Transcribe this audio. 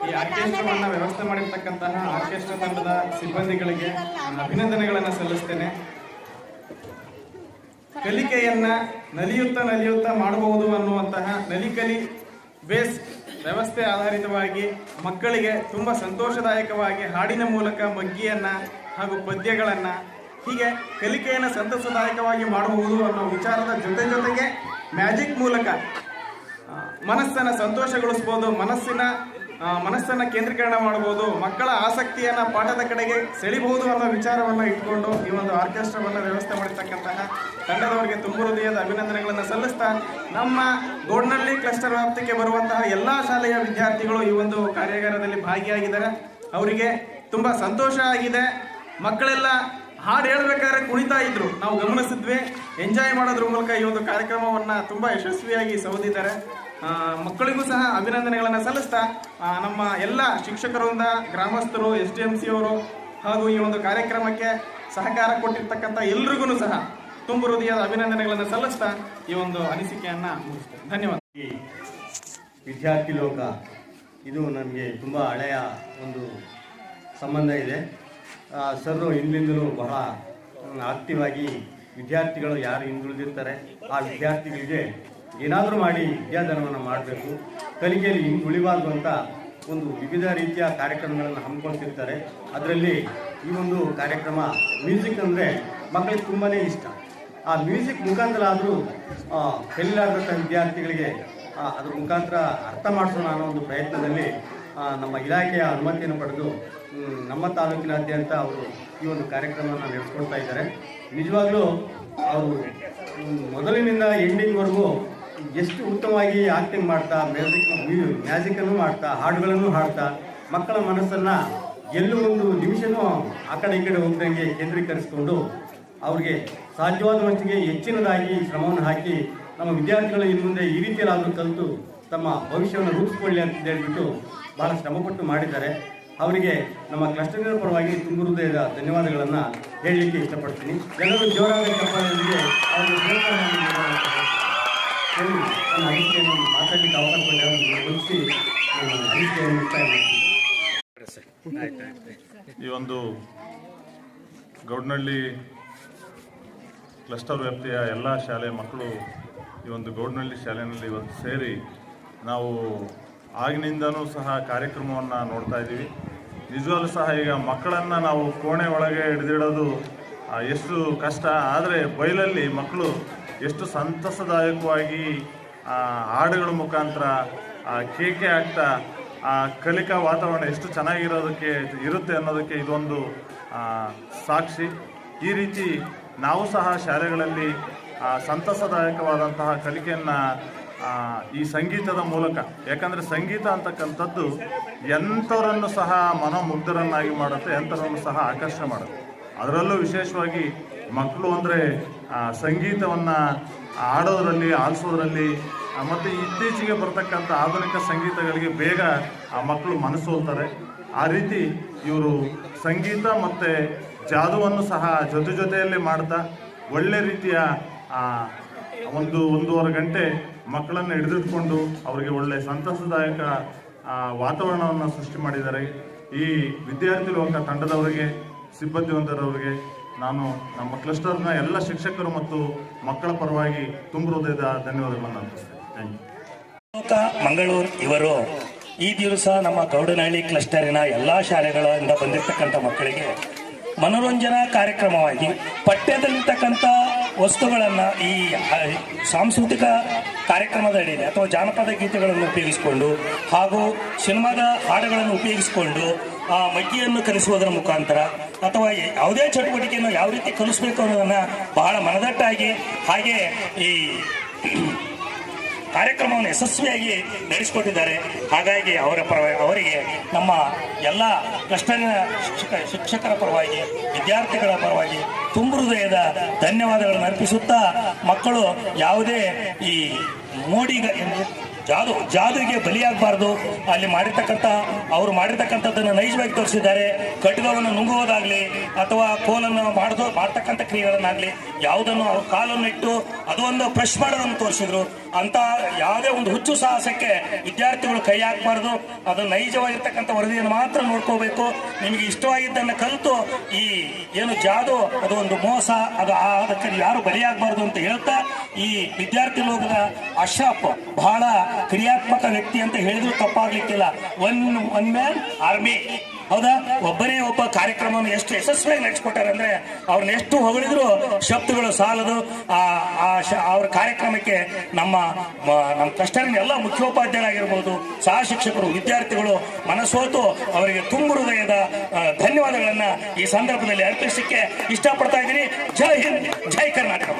ಈ ವ್ಯವಸ್ಥೆ ಮಾಡಿರ್ತಕ್ಕಂತಹ ಆರ್ಕೆಸ್ಟ್ರಾ ತಂಡದ ಸಿಬ್ಬಂದಿಗಳಿಗೆ ಅಭಿನಂದನೆಗಳನ್ನು ಸಲ್ಲಿಸ್ತೇನೆ. ಕಲಿಕೆಯನ್ನ ನಲಿಯುತ್ತಾ ನಲಿಯುತ್ತಾ ಮಾಡಬಹುದು ಅನ್ನುವಂತಹ ನಲಿಕಲಿ ಬೇಸ್ ವ್ಯವಸ್ಥೆ ಆಧಾರಿತವಾಗಿ ಮಕ್ಕಳಿಗೆ ತುಂಬ ಸಂತೋಷದಾಯಕವಾಗಿ ಹಾಡಿನ ಮೂಲಕ ಮಗ್ಗಿಯನ್ನ ಹಾಗೂ ಪದ್ಯಗಳನ್ನ ಹೀಗೆ ಕಲಿಕೆಯನ್ನು ಸಂತಸದಾಯಕವಾಗಿ ಮಾಡಬಹುದು ಅನ್ನೋ ವಿಚಾರದ ಜೊತೆ ಜೊತೆಗೆ ಮ್ಯಾಜಿಕ್ ಮೂಲಕ ಮನಸ್ಸನ್ನು ಸಂತೋಷಗೊಳಿಸ್ಬೋದು, ಮನಸ್ಸಿನ ಮನಸ್ಸನ್ನು ಮನಸ್ಸನ್ನ ಕೇಂದ್ರೀಕರಣ ಮಾಡ್ಬೋದು, ಮಕ್ಕಳ ಆಸಕ್ತಿಯನ್ನು ಪಾಠದ ಕಡೆಗೆ ಸೆಳಿಬಹುದು ಅನ್ನೋ ವಿಚಾರವನ್ನು ಇಟ್ಕೊಂಡು ಈ ಒಂದು ಆರ್ಕೆಸ್ಟ್ರಾವನ್ನು ವ್ಯವಸ್ಥೆ ಮಾಡಿರ್ತಕ್ಕಂತಹ ತಂಡದವರಿಗೆ ತುಂಬ ಹೃದಯದ ಅಭಿನಂದನೆಗಳನ್ನು ಸಲ್ಲಿಸ್ತಾ ನಮ್ಮ ಗೋಡ್ನಳ್ಳಿ ಕ್ಲಸ್ಟರ್ ವ್ಯಾಪ್ತಿಗೆ ಬರುವಂತಹ ಎಲ್ಲ ಶಾಲೆಯ ವಿದ್ಯಾರ್ಥಿಗಳು ಈ ಒಂದು ಕಾರ್ಯಾಗಾರದಲ್ಲಿ ಭಾಗಿಯಾಗಿದ್ದಾರೆ. ಅವರಿಗೆ ತುಂಬ ಸಂತೋಷ ಆಗಿದೆ. ಮಕ್ಕಳೆಲ್ಲ ಹಾಡು ಹೇಳಬೇಕಾದ್ರೆ ಕುಣಿತಾ ಇದ್ರು. ನಾವು ಗಮನಿಸಿದ್ವಿ. ಎಂಜಾಯ್ ಮಾಡೋದ್ರ ಮೂಲಕ ಈ ಒಂದು ಕಾರ್ಯಕ್ರಮವನ್ನ ತುಂಬಾ ಯಶಸ್ವಿಯಾಗಿ ಸವದಿದ್ದಾರೆ. ಮಕ್ಕಳಿಗೂ ಸಹ ಅಭಿನಂದನೆಗಳನ್ನು ಸಲ್ಲಿಸ್ತಾ ನಮ್ಮ ಎಲ್ಲ ಶಿಕ್ಷಕರಿಂದ ಗ್ರಾಮಸ್ಥರು, ಎಸ್ ಡಿ ಎಂ ಸಿ ಅವರು ಹಾಗೂ ಈ ಒಂದು ಕಾರ್ಯಕ್ರಮಕ್ಕೆ ಸಹಕಾರ ಕೊಟ್ಟಿರ್ತಕ್ಕಂಥ ಎಲ್ರಿಗೂ ಸಹ ತುಂಬ ಹೃದಯದ ಅಭಿನಂದನೆಗಳನ್ನು ಸಲ್ಲಿಸ್ತಾ ಈ ಒಂದು ಅನಿಸಿಕೆಯನ್ನ ಮುಗಿಸ್ತೇನೆ. ಧನ್ಯವಾದ. ವಿದ್ಯಾರ್ಥಿ ಲೋಕ, ಇದು ನಮಗೆ ತುಂಬ ಹಳೆಯ ಒಂದು ಸಂಬಂಧ ಇದೆ. ಸರ್ ಹಿಂದಿಂದಲೂ ಬಹಳ ಆಕ್ಟಿವ್ ಆಗಿ ವಿದ್ಯಾರ್ಥಿಗಳು ಯಾರು ಹಿಂದುಳಿದಿರ್ತಾರೆ, ಆ ವಿದ್ಯಾರ್ಥಿಗಳಿಗೆ ಏನಾದರೂ ಮಾಡಿ ವಿದ್ಯಾದಾನವನ್ನು ಮಾಡಬೇಕು. ಕಲಿಕೆಯಲ್ಲಿ ಹಿಂದುಳಿಬಾರ್ದು ಅಂತ ಒಂದು ವಿವಿಧ ರೀತಿಯ ಕಾರ್ಯಕ್ರಮಗಳನ್ನು ಹಮ್ಮಿಕೊಳ್ತಿರ್ತಾರೆ. ಅದರಲ್ಲಿ ಈ ಒಂದು ಕಾರ್ಯಕ್ರಮ ಮ್ಯೂಸಿಕ್ ಅಂದರೆ ಮಕ್ಕಳಿಗೆ ತುಂಬಾ ಇಷ್ಟ. ಆ ಮ್ಯೂಸಿಕ್ ಮುಖಾಂತರ ಆದರೂ ಕಲಿಲಾರ್ದಂಥ ವಿದ್ಯಾರ್ಥಿಗಳಿಗೆ ಅದ್ರ ಮುಖಾಂತರ ಅರ್ಥ ಮಾಡಿಸೋಣ ಅನ್ನೋ ಒಂದು ಪ್ರಯತ್ನದಲ್ಲಿ ನಮ್ಮ ಇಲಾಖೆಯ ಅನುಮತಿಯನ್ನು ಪಡೆದು ನಮ್ಮ ತಾಲೂಕಿನಾದ್ಯಂತ ಅವರು ಈ ಒಂದು ಕಾರ್ಯಕ್ರಮವನ್ನು ನಡೆಸ್ಕೊಳ್ತಾ ಇದ್ದಾರೆ. ನಿಜವಾಗ್ಲೂ ಅವರು ಮೊದಲಿನಿಂದ ಎಂಡಿಂಗ್ವರೆಗೂ ಎಷ್ಟು ಉತ್ತಮವಾಗಿ ಆ್ಯಕ್ಟಿಂಗ್ ಮಾಡ್ತಾ ಮ್ಯೂಸಿಕ್ ಮ್ಯಾಜಿಕನ್ನು ಮಾಡ್ತಾ, ಹಾಡುಗಳನ್ನು ಹಾಡ್ತಾ, ಮಕ್ಕಳ ಮನಸ್ಸನ್ನು ಎಲ್ಲೂ ಒಂದು ನಿಮಿಷನೂ ಆ ಕಡೆ ಈ ಕಡೆ ಹೋಗ್ದಂಗೆ ಕೇಂದ್ರೀಕರಿಸಿಕೊಂಡು ಅವ್ರಿಗೆ ಸಾಧ್ಯವಾದ ಮಟ್ಟಿಗೆ ಹೆಚ್ಚಿನದಾಗಿ ಶ್ರಮವನ್ನು ಹಾಕಿ ನಮ್ಮ ವಿದ್ಯಾರ್ಥಿಗಳು ಇನ್ನು ಮುಂದೆ ಈ ರೀತಿಯಲ್ಲಾದರೂ ಕಲಿತು ತಮ್ಮ ಭವಿಷ್ಯವನ್ನು ರೂಪಿಸಿಕೊಳ್ಳಿ ಅಂತ ಹೇಳ್ಬಿಟ್ಟು ಭಾಳ ಶ್ರಮಪಟ್ಟು ಮಾಡಿದ್ದಾರೆ. ಅವರಿಗೆ ನಮ್ಮ ಕ್ಲಸ್ಟರ್ನ ಪರವಾಗಿ ತುಂಬ ಹೃದಯದ ಧನ್ಯವಾದಗಳನ್ನು ಹೇಳಲಿಕ್ಕೆ ಇಷ್ಟಪಡ್ತೀನಿ. ಎಲ್ಲರೂ ಜೋರಾದ ಕಂಪನಿಯೊಂದಿಗೆ ಅವರಿಗೆ ನನ್ನ ಅನಿಸಿಕೆಯನ್ನು ಮಾತಾಡಲಿಕ್ಕೆ ಅವಕಾಶ ಗುರುತಿಸಿ ನನ್ನ ಅನಿಸಿಕೆಯನ್ನು ಮುಕ್ತಾಯ ಮಾಡ್ತೀನಿ. ಈ ಒಂದು ಗೌಡ್ನಹಳ್ಳಿ ಕ್ಲಸ್ಟರ್ ವ್ಯಾಪ್ತಿಯ ಎಲ್ಲ ಶಾಲೆಯ ಮಕ್ಕಳು ಈ ಒಂದು ಗೌಡ್ನಹಳ್ಳಿ ಶಾಲೆಯಲ್ಲಿ ಇವತ್ತು ಸೇರಿ ನಾವು ಆಗಿನಿಂದನೂ ಸಹ ಕಾರ್ಯಕ್ರಮವನ್ನು ನೋಡ್ತಾ ಇದ್ದೀವಿ. ನಿಜವಾಗ್ಲೂ ಸಹ ಈಗ ಮಕ್ಕಳನ್ನು ನಾವು ಕೋಣೆ ಒಳಗೆ ಹಿಡಿದಿಡೋದು ಎಷ್ಟು ಕಷ್ಟ. ಆದರೆ ಬಯಲಲ್ಲಿ ಮಕ್ಕಳು ಎಷ್ಟು ಸಂತಸದಾಯಕವಾಗಿ ಹಾಡುಗಳ ಮುಖಾಂತರ ಕೇಕೆ ಆಗ್ತಾ ಆ, ಕಲಿಕಾ ವಾತಾವರಣ ಎಷ್ಟು ಚೆನ್ನಾಗಿರೋದಕ್ಕೆ ಇರುತ್ತೆ ಅನ್ನೋದಕ್ಕೆ ಇದೊಂದು ಸಾಕ್ಷಿ. ಈ ರೀತಿ ನಾವು ಸಹ ಶಾಲೆಗಳಲ್ಲಿ ಸಂತಸದಾಯಕವಾದಂತಹ ಕಲಿಕೆಯನ್ನು ಈ ಸಂಗೀತದ ಮೂಲಕ. ಯಾಕಂದರೆ ಸಂಗೀತ ಅಂತಕ್ಕಂಥದ್ದು ಎಂಥವರನ್ನು ಸಹ ಮನೋಮುಗ್ಧರನ್ನಾಗಿ ಮಾಡುತ್ತೆ, ಎಂಥವರನ್ನು ಸಹ ಆಕರ್ಷಣೆ ಮಾಡುತ್ತೆ. ಅದರಲ್ಲೂ ವಿಶೇಷವಾಗಿ ಮಕ್ಕಳು ಅಂದರೆ ಸಂಗೀತವನ್ನು ಆಡೋದ್ರಲ್ಲಿ, ಆಲಿಸೋದ್ರಲ್ಲಿ ಮತ್ತು ಇತ್ತೀಚೆಗೆ ಬರ್ತಕ್ಕಂಥ ಆಧುನಿಕ ಸಂಗೀತಗಳಿಗೆ ಬೇಗ ಆ ಮಕ್ಕಳು ಮನಸ್ಸೋಲ್ತಾರೆ ಆ ರೀತಿ ಇವರು ಸಂಗೀತ ಮತ್ತು ಜಾದುವನ್ನು ಸಹ ಜೊತೆ ಜೊತೆಯಲ್ಲೇ ಮಾಡ್ತಾ ಒಳ್ಳೆ ರೀತಿಯ ಒಂದು ಒಂದೂವರೆ ಗಂಟೆ ಮಕ್ಕಳನ್ನು ಹಿಡಿದಿಟ್ಕೊಂಡು ಅವರಿಗೆ ಒಳ್ಳೆ ಸಂತಸದಾಯಕ ವಾತಾವರಣವನ್ನು ಸೃಷ್ಟಿ ಮಾಡಿದ್ದಾರೆ. ಈ ವಿದ್ಯಾರ್ಥಿ ಲೋಕ ತಂಡದವರಿಗೆ ಸಿಬ್ಬಂದಿ ಹೊಂದರವರಿಗೆ ನಾನು ನಮ್ಮ ಕ್ಲಸ್ಟರ್ನ ಎಲ್ಲ ಶಿಕ್ಷಕರು ಮತ್ತು ಮಕ್ಕಳ ಪರವಾಗಿ ತುಂಬ ಹೃದಯದ ಧನ್ಯವಾದಗಳನ್ನು ಥ್ಯಾಂಕ್ ಯು. ಮಂಗಳೂರು ಇವರು ಈ ದಿವಸ ನಮ್ಮ ಗೌಡನಹಳ್ಳಿ ಕ್ಲಸ್ಟರಿನ ಎಲ್ಲ ಶಾಲೆಗಳಿಂದ ಬಂದಿರತಕ್ಕಂಥ ಮಕ್ಕಳಿಗೆ ಮನೋರಂಜನಾ ಕಾರ್ಯಕ್ರಮವಾಗಿ ಪಠ್ಯದಲ್ಲಿರ್ತಕ್ಕಂಥ ವಸ್ತುಗಳನ್ನು ಈ ಸಾಂಸ್ಕೃತಿಕ ಕಾರ್ಯಕ್ರಮದ ಅಡಿಯಲ್ಲಿ ಅಥವಾ ಜಾನಪದ ಗೀತೆಗಳನ್ನು ಉಪಯೋಗಿಸಿಕೊಂಡು ಹಾಗೂ ಸಿನಿಮಾದ ಹಾಡುಗಳನ್ನು ಉಪಯೋಗಿಸಿಕೊಂಡು ಆ ಮಗ್ಗಿಯನ್ನು ಕಲಿಸುವುದರ ಮುಖಾಂತರ ಅಥವಾ ಯಾವುದೇ ಚಟುವಟಿಕೆಯನ್ನು ಯಾವ ರೀತಿ ಕಲಿಸಬೇಕು ಅನ್ನೋದನ್ನು ಬಹಳ ಮನದಟ್ಟಾಗಿ ಹಾಗೆ ಈ ಕಾರ್ಯಕ್ರಮವನ್ನು ಯಶಸ್ವಿಯಾಗಿ ನಡೆಸಿಕೊಟ್ಟಿದ್ದಾರೆ. ಹಾಗಾಗಿ ಅವರ ಪರ, ಅವರಿಗೆ ನಮ್ಮ ಎಲ್ಲ ಶಿಕ್ಷಕ, ಶಿಕ್ಷಕರ ಪರವಾಗಿ, ವಿದ್ಯಾರ್ಥಿಗಳ ಪರವಾಗಿ ತುಂಬ ಹೃದಯದ ಧನ್ಯವಾದಗಳನ್ನು ಅರ್ಪಿಸುತ್ತಾ ಮಕ್ಕಳು ಯಾವುದೇ ಈ ಮೋಡಿಗ, ಜಾದು, ಜಾದುವಿಗೆ ಬಲಿಯಾಗಬಾರ್ದು. ಅಲ್ಲಿ ಮಾಡಿರ್ತಕ್ಕಂಥ, ಅವರು ಮಾಡಿರ್ತಕ್ಕಂಥದ್ದನ್ನು ನೈಜವಾಗಿ ತೋರಿಸಿದ್ದಾರೆ. ಖಡ್ಗವನ್ನು ನುಂಗುವುದಾಗಲಿ ಅಥವಾ ಕೋಲನ್ನು ಮಾಡೋದು, ಮಾಡ್ತಕ್ಕಂಥ ಕ್ರಿಯೆಗಳನ್ನಾಗಲಿ ಯಾವುದನ್ನು ಅವ್ರ ಕಾಲನ್ನು ಇಟ್ಟು ಅದು ಒಂದು ಫ್ರೆಶ್ ಮಾಡೋದನ್ನು ತೋರಿಸಿದ್ರು. ಅಂತ ಯಾವುದೇ ಒಂದು ಹುಚ್ಚು ಸಾಹಸಕ್ಕೆ ವಿದ್ಯಾರ್ಥಿಗಳು ಕೈ ಹಾಕಬಾರ್ದು. ಅದು ನೈಜವಾಗಿರ್ತಕ್ಕಂಥ ವರದಿಯನ್ನು ಮಾತ್ರ ನೋಡ್ಕೋಬೇಕು. ನಿಮಗೆ ಇಷ್ಟವಾಗಿದ್ದನ್ನು ಕಲಿತು ಈ ಏನು ಜಾದು, ಅದು ಒಂದು ಮೋಸ, ಅದು ಅದಕ್ಕೆ ಯಾರು ಬಲಿಯಾಗಬಾರ್ದು ಅಂತ ಹೇಳ್ತಾ ಈ ವಿದ್ಯಾರ್ಥಿ ಲೋಕದ ಅಶ್ರಫ್ ಬಹಳ ಕ್ರಿಯಾತ್ಮಕ ವ್ಯಕ್ತಿ ಅಂತ ಹೇಳಿದ್ರು ತಪ್ಪಾಗ್ಲಿಕ್ಕಿಲ್ಲ. One one man army. ಹೌದಾ? ಒಬ್ಬನೇ ಒಬ್ಬ ಕಾರ್ಯಕ್ರಮವನ್ನು ಎಷ್ಟು ಯಶಸ್ವಿಯಾಗಿ ನಡೆಸ್ಕೊಟ್ಟಾರೆ ಅಂದ್ರೆ ಅವ್ರನ್ನ ಎಷ್ಟು ಹೊಗಳಿದ್ರು ಶಬ್ದಗಳು ಸಾಲದು. ಆ ಅವ್ರ ಕಾರ್ಯಕ್ರಮಕ್ಕೆ ನಮ್ಮ ನಮ್ಮ ಕ್ಲಸ್ಟರ್ನ ಎಲ್ಲ ಮುಖ್ಯೋಪಾಧ್ಯಾಯರಾಗಿರ್ಬೋದು ಸಹ ಶಿಕ್ಷಕರು, ವಿದ್ಯಾರ್ಥಿಗಳು ಮನಸ್ಸೋತು ಅವರಿಗೆ ತುಂಬ ಹೃದಯದ ಧನ್ಯವಾದಗಳನ್ನ ಈ ಸಂದರ್ಭದಲ್ಲಿ ಅರ್ಪಿಸಲಿಕ್ಕೆ ಇಷ್ಟಪಡ್ತಾ ಇದ್ದೀನಿ. ಜೈ ಹಿಂದ್, ಜೈ ಕರ್ನಾಟಕ.